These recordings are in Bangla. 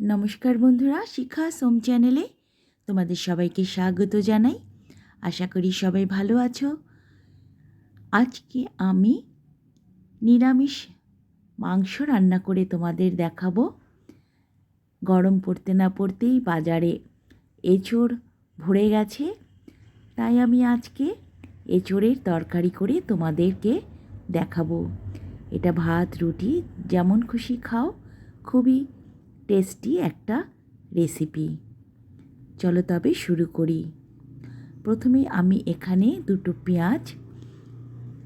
নমস্কার বন্ধুরা, শিখা সোম চ্যানেলে তোমাদের সবাইকে স্বাগত জানাই। আশা করি সবাই ভালো আছো। আজকে আমি নিরামিষ মাংস রান্না করে তোমাদের দেখাবো। গরম পড়তে না পড়তেই বাজারে এঁচোড় ভরে গেছে। তাই আমি আজকে এঁচোড়ের তরকারি করে তোমাদেরকে দেখাবো। এটা ভাত, রুটি, যেমন খুশি খাও। খুবই টেস্টি একটা রেসিপি চলো তবে শুরু করি। প্রথমে আমি এখানে দুটো পেঁয়াজ,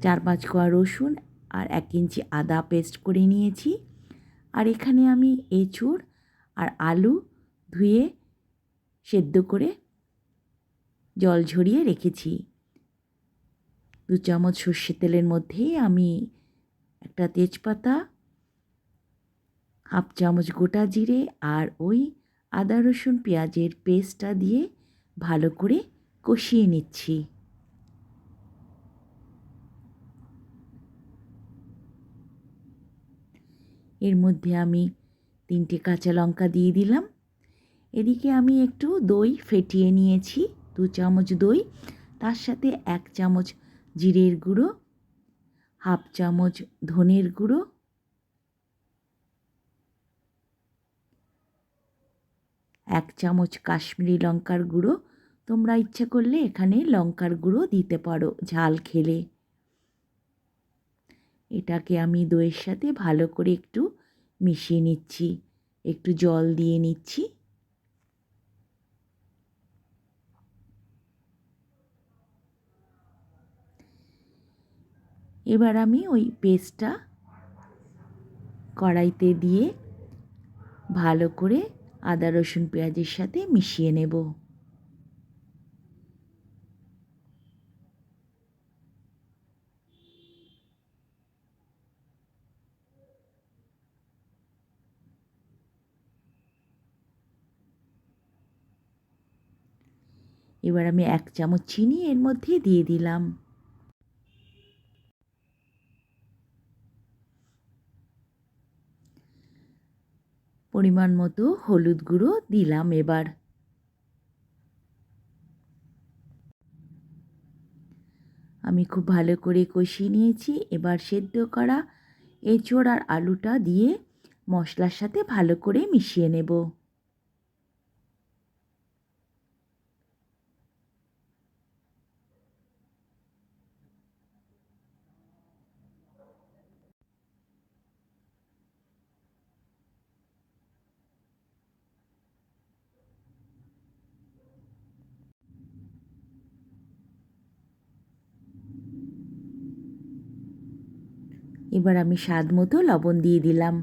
চার পাঁচ কোয়া রসুন আর এক ইঞ্চি আদা পেস্ট করে নিয়েছি। আর এখানে আমি এঁচুড় আর আলু ধুয়ে সেদ্ধ করে জল ঝরিয়ে রেখেছি। দু চামচ সর্ষে তেলের মধ্যে আমি একটা তেজপাতা হাফ চামচ গোটা জিরে আর ওই আদা, রসুন, পেঁয়াজের পেস্টটা দিয়ে ভালো করে কষিয়ে নিচ্ছি। এর মধ্যে আমি তিনটে কাঁচা লঙ্কা দিয়ে দিলাম। এদিকে আমি একটু দই ফেটিয়ে নিয়েছি, দু চামচ দই, তার সাথে এক চামচ জিরের গুঁড়ো, হাফ চামচ ধনের গুঁড়ো এক চামচ কাশ্মীরি লঙ্কার গুঁড়ো। তোমরা ইচ্ছে করলে এখানে লঙ্কার গুঁড়ো দিতে পারো ঝাল খেলে। এটাকে আমি দইয়ের সাথে ভালো করে একটু মিশিয়ে নিচ্ছি। একটু জল দিয়ে নিচ্ছি। এবার আমি ওই পেস্টটা কড়াইতে দিয়ে ভালো করে আদা, রসুন, পেঁয়াজের সাথে মিশিয়ে নেব। এবার আমি এক চামচ চিনি এর মধ্যে দিয়ে দিলাম। পরিমাণ মতো হলুদ গুঁড়ো দিলাম এবার। আমি খুব ভালো করে কষিয়ে নিয়েছি, এবার সেদ্ধ করা এঁচোড় আর আলুটা দিয়ে মশলার সাথে ভালো করে মিশিয়ে নেব। এবার আমি স্বাদ মতো লবণ দিয়ে দিলাম।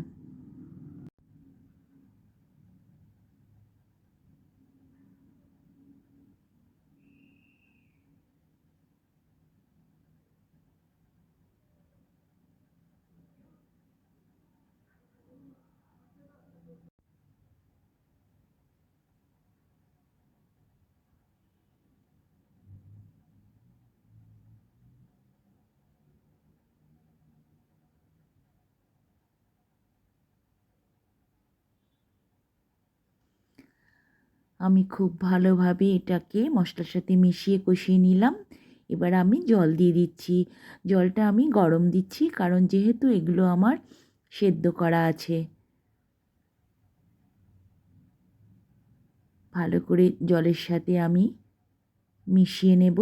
আমি খুব ভালোভাবে এটাকে মশলার সাথে মিশিয়ে কষিয়ে নিলাম। এবার আমি জল দিয়ে দিচ্ছি। জলটা আমি গরম দিচ্ছি কারণ যেহেতু এগুলো আমার সেদ্ধ করা আছে। ভালো করে জলের সাথে আমি মিশিয়ে নেব।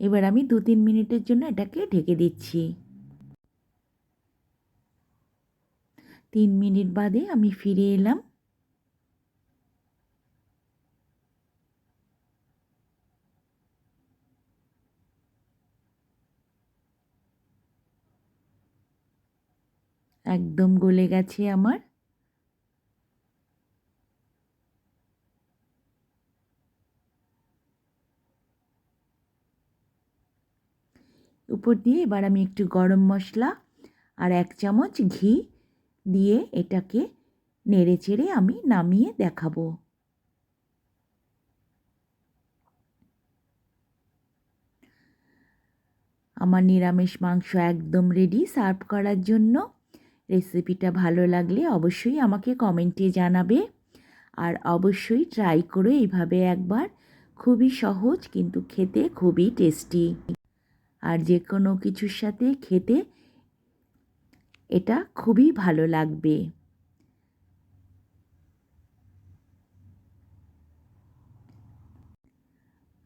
এবার আমি দু তিন মিনিটের জন্য এটাকে ঢেকে দিচ্ছি। তিন মিনিট বাদে আমি ফিরে এলাম। একদম গলে গেছে আমার। উপর দিয়ে এবার আমি একটু গরম মশলা আর এক চামচ ঘি দিয়ে এটাকে নেড়ে চেড়ে আমি নামিয়ে দেখাবো। আমার নিরামিষ মাংস একদম রেডি সার্ভ করার জন্য। রেসিপিটা ভালো লাগলে অবশ্যই আমাকে কমেন্টে জানাবে। আর অবশ্যই ট্রাই করে এইভাবে একবার। খুবই সহজ কিন্তু খেতে খুবই টেস্টি আর যে কোনো কিছুর সাথে খেতে এটা খুবই ভালো লাগবে।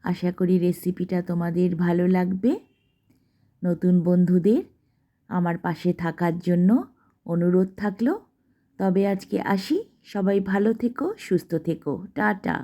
আশা করি রেসিপিটা তোমাদের ভালো লাগবে। নতুন বন্ধুদের আমার পাশে থাকার জন্য অনুরোধ থাকল। তবে আজকে আসি। সবাই ভালো থেকো, সুস্থ থেকো। টাটা।